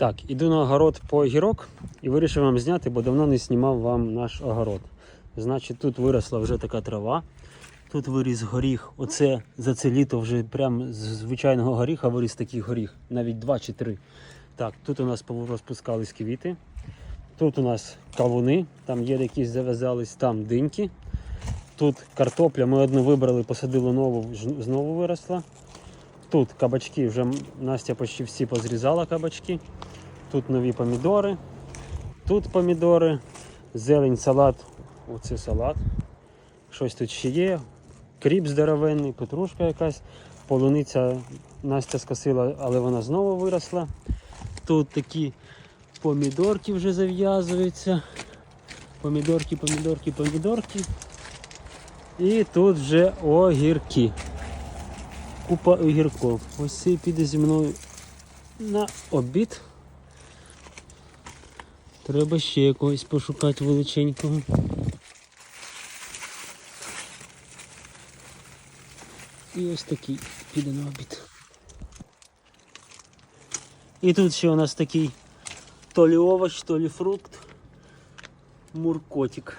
Так, іду на огород по огірок і вирішив вам зняти, бо давно не знімав вам наш огород. Значить, тут виросла вже така трава. Тут виріс горіх. Оце за це літо вже прям з звичайного горіха виріс такий горіх, навіть два чи три. Так, тут у нас розпускались квіти. Тут у нас кавуни, там є якісь зав'язались, там диньки. Тут картопля, ми одну вибрали, посадили нову, знову виросла. Тут кабачки, вже Настя почти всі позрізала кабачки. Тут нові помідори. Тут помідори, зелень, салат. Оце салат. Щось тут ще є. Кріп здоровенний, петрушка якась. Полуниця Настя скосила, але вона знову виросла. Тут такі помідорки вже зав'язуються. Помідорки, помідорки, помідорки. І тут вже огірки купа огірков. Ось цей піде зі мною на обід. Треба ще якогось пошукати величенького. І ось такий піде на обід. І тут ще у нас такий то лі овоч, то лі фрукт, муркотик.